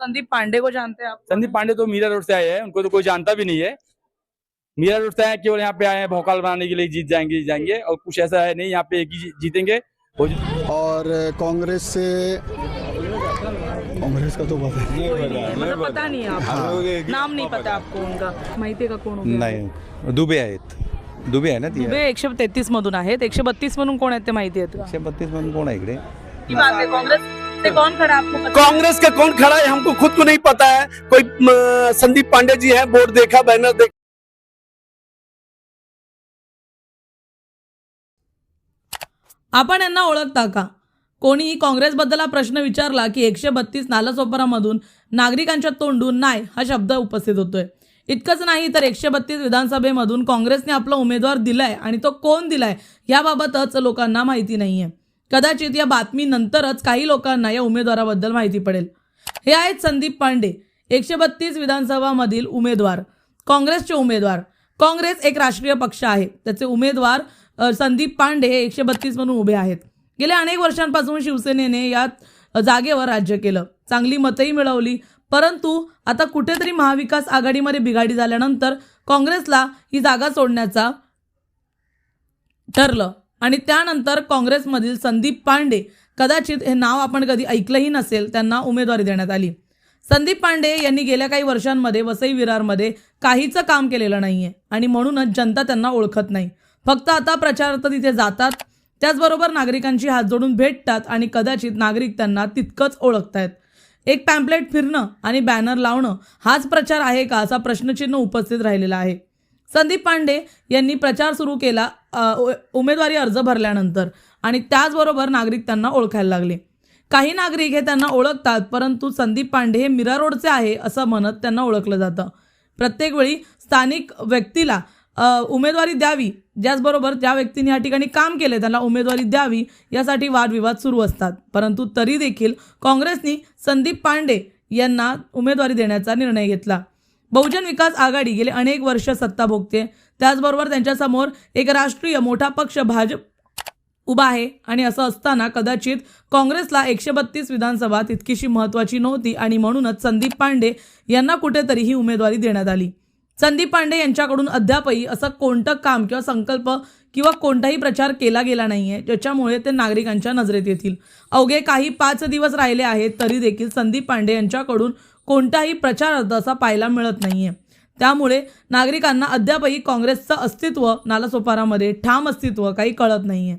संदीप पांडे को जानते हैं आप संदीप पांडे तो मीरा रोड से आए हैं उनको तो कोई जानता भी नहीं है। मीरा रोड से आए केवल यहाँ पे आए हैं भोकाल बनाने के लिए जीत जाएँगे जीत जाएँगे और कुछ ऐसा है नहीं यहाँ पे एक ही जीतेंगे। और कांग्रेस से कांग्रेस का तो पता है। मतलब पता। नहीं है आपको। नाम नहीं पता आपको उनका। माहिती का कोण? नाही दुबे आहेत। दुबे आहे ना ती? उभे एकशे तेहतीस मधून आहेत. एकशे बत्तीस म्हणून कोण आहेत ते माहिती आहेत एकशे बत्तीस म्हणून कोण आहे इकडे? की है कांग्रेस? से कौन खड़ा है आपको पता? कांग्रेस का कौन खड़ा है हमको खुद को नहीं पता है। कोई संदीप पांडे जी हैं बोर्ड देखा बैनर देखा। आपण यांना ओळखता का? कोणीही काँग्रेसबद्दल हा प्रश्न विचारला की एकशे बत्तीस नालासोपारामधून नागरिकांच्या तोंडून नाही हा शब्द उपस्थित होतोय. इतकंच नाही तर एकशे बत्तीस विधानसभेमधून काँग्रेसने आपला उमेदवार दिलाय आणि तो कोण दिलाय याबाबतच लोकांना माहिती नाहीये. कदाचित या बातमीनंतरच काही लोकांना या उमेदवाराबद्दल माहिती पडेल. हे आहेत संदीप पांडे एकशे बत्तीस विधानसभामधील उमेदवार काँग्रेसचे उमेदवार. काँग्रेस एक राष्ट्रीय पक्ष आहे. त्याचे उमेदवार संदीप पांडे हे एकशे बत्तीस म्हणून उभे आहेत. गेल्या अनेक वर्षांपासून शिवसेनेने या जागेवर राज्य केलं. चांगली मतही मिळवली. परंतु आता कुठेतरी महाविकास आघाडीमध्ये बिघाडी झाल्यानंतर काँग्रेसला ही जागा सोडण्याचा ठरलं. आणि त्यानंतर काँग्रेसमधील संदीप पांडे कदाचित हे नाव आपण कधी ऐकलंही नसेल त्यांना उमेदवारी देण्यात आली. संदीप पांडे यांनी गेल्या काही वर्षांमध्ये वसई विरारमध्ये काहीचं काम केलेलं नाही आहे आणि म्हणूनच जनता त्यांना ओळखत नाही. फक्त आता प्रचारार्थ तिथे जातात त्याचबरोबर नागरिकांची हात जोडून भेटतात आणि कदाचित नागरिक त्यांना तितकंच ओळखतायत. एक पॅम्पलेट फिरणं आणि बॅनर लावणं हाच प्रचार आहे का असा प्रश्नचिन्ह उपस्थित राहिलेला आहे. संदीप पांडे यांनी प्रचार सुरू केला उ- उमेदवारी अर्ज भरल्यानंतर. आणि त्याचबरोबर नागरिक त्यांना ओळखायला लागले. काही नागरिक हे त्यांना ओळखतात परंतु संदीप पांडे हे मीरा रोडचे आहे असं म्हणत त्यांना ओळखलं जातं. प्रत्येक वेळी स्थानिक व्यक्तीला उमेदवारी द्यावी ज्याचबरोबर ज्या व्यक्तीने या ठिकाणी काम केले त्यांना उमेदवारी द्यावी यासाठी वादविवाद सुरू असतात. परंतु तरी देखील काँग्रेसनी संदीप पांडे यांना उमेदवारी देण्याचा निर्णय घेतला. बहुजन विकास आघाडी गेले अनेक वर्ष सत्ता भोगते. त्याचबरोबर त्यांच्यासमोर एक राष्ट्रीय मोठा पक्ष भाजप उभा आहे. आणि असं असताना कदाचित काँग्रेसला एकशे बत्तीस विधानसभा तितकीशी महत्त्वाची नव्हती आणि म्हणूनच संदीप पांडे यांना कुठेतरी ही उमेदवारी देण्यात आली. संदीप पांडे यांच्याकडून अद्यापही असं कोणतं काम किंवा संकल्प किंवा कोणताही प्रचार केला गेला नाही आहे ज्याच्यामुळे ते नागरिकांच्या नजरेत येतील. अवघे काही पाच दिवस राहिले आहेत तरी देखील संदीप पांडे यांच्याकडून कोणताही प्रचार असा पाहायला मिळत नाही आहे त्यामुळे नागरिकांना अद्यापही काँग्रेसचं अस्तित्व नालासोपारामध्ये ठाम अस्तित्व काही कळत नाही आहे